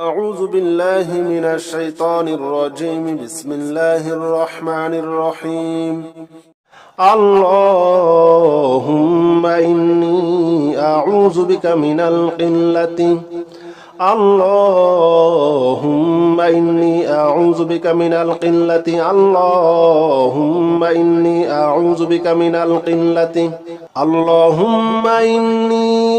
أعوذ بالله من الشيطان الرجيم. بسم الله الرحمن الرحيم. اللهم إني أعوذ بك من القلة. اللهم إني أعوذ بك من القلة. اللهم إني أعوذ بك من القلة. اللهم إني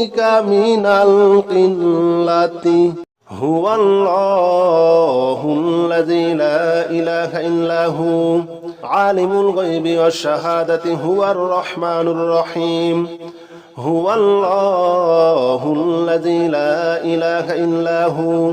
بك من القلة. هو الله الذي لا إله إلا هو. عالم الغيب والشهادة هو الرحمن الرحيم. هو الله الذي لا إله إلا هو.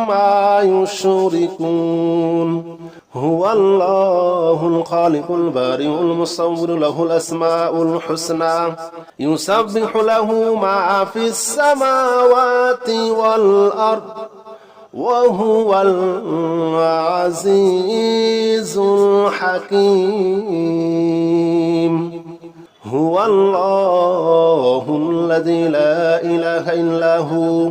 عما يشركون. هو الله الخالق البارئ المصور له الأسماء الحسنى. يسبح له ما في السماوات والأرض. وهو العزيز الحكيم. هو الله الذي لا إله إلا هو.